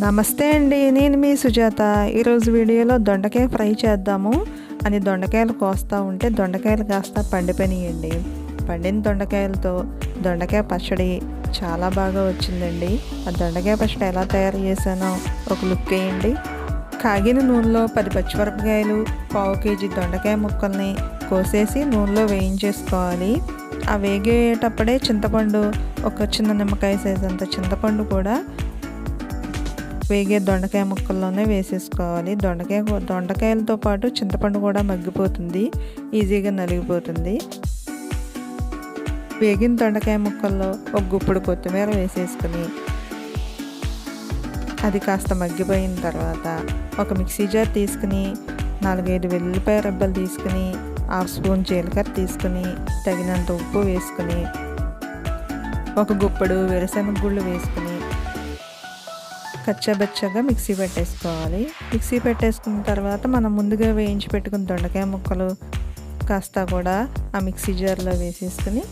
నమస్తే అండి నేను మీ సుజాత. ఈరోజు వీడియోలో దొండకాయ ఫ్రై చేద్దాము. అని దొండకాయలు కోస్తూ ఉంటే దొండకాయలు కాస్త పండిపోయినాయండి. పండిన దొండకాయలతో దొండకాయ పచ్చడి చాలా బాగా వచ్చిందండి. ఆ దొండకాయ పచ్చడి ఎలా తయారు చేశానో ఒక లుక్ వేయండి. కాగిన నూనెలో పది పచ్చిమిరపకాయలు పావు కేజీ దొండకాయ ముక్కల్ని కోసేసి నూనెలో వేయించేసుకోవాలి. ఆ వేగేటప్పుడే చింతపండు ఒక చిన్న నిమ్మకాయ సైజ్ అంత చింతపండు కూడా వేగే దొండకాయ ముక్కల్లోనే వేసేసుకోవాలి. దొండకాయ దొండకాయలతో పాటు చింతపండు కూడా మగ్గిపోతుంది. ఈజీగా నలిగిపోతుంది. వేగిన దొండకాయ ముక్కల్లో ఒక గుప్పుడు కొత్తిమీర వేసేసుకుని అది కాస్త మగ్గిపోయిన తర్వాత ఒక మిక్సీ జార్ తీసుకుని నాలుగైదు వెల్లుల్లిపాయ రబ్బలు తీసుకుని హాఫ్ స్పూన్ జీలకర్ర తీసుకుని తగినంత ఉప్పు వేసుకుని ఒక గుప్పుడు వేరుశనగ గుళ్ళు వేసుకుని కచ్చబచ్చగా మిక్సీ పెట్టేసుకోవాలి. మిక్సీ పెట్టేసుకున్న తర్వాత మనం ముందుగా వేయించి పెట్టుకున్న దొండకాయ ముక్కలు కాస్త కూడా ఆ మిక్సీ జార్లో వేసేసుకుని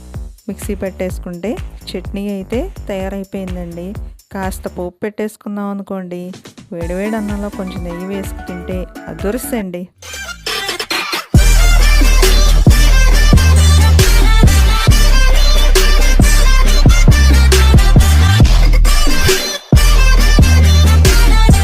మిక్సీ పెట్టేసుకుంటే చట్నీ అయితే తయారైపోయిందండి. కాస్త పోపు పెట్టేసుకున్నాం అనుకోండి వేడివేడి అన్నంలో కొంచెం నెయ్యి వేసుకు తింటే అదురుస్తండి